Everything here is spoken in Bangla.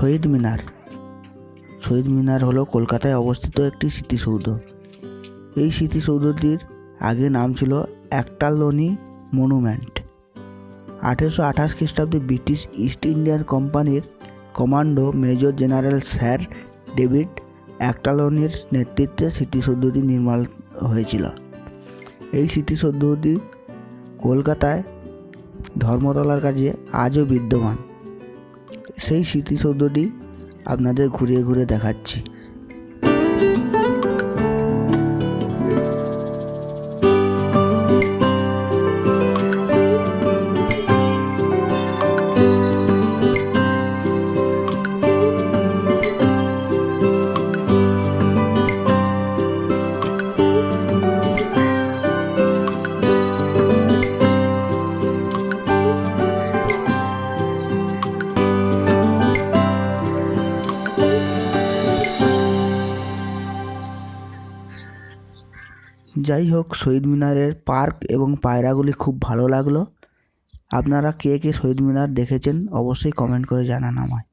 শহীদ মিনার। শহীদ মিনার হলো কলকাতায় অবস্থিত একটি স্মৃতিসৌধ। এই স্মৃতিসৌধটির আগে নাম ছিল একটালোনি মনুমেন্ট। আঠেরোশো আঠাশ খ্রিস্টাব্দে ব্রিটিশ ইস্ট ইন্ডিয়ান কোম্পানির commando major general sir David একটালোনির নেতৃত্বে স্মৃতিসৌধটি নির্মাণ হয়েছিল। এই স্মৃতিসৌধটি কলকাতায় ধর্মতলার কাছে আজও বিদ্যমান। সেই স্মৃতিসৌধটি আপনাদের ঘুরিয়ে ঘুরে দেখাচ্ছি। যাই হোক, শহীদ মিনারের পার্ক এবং পায়রাগুলি খুব ভালো লাগল। আপনারা কে কে শহীদ মিনার দেখেছেন, অবশ্যই কমেন্ট করে জানান আমায়।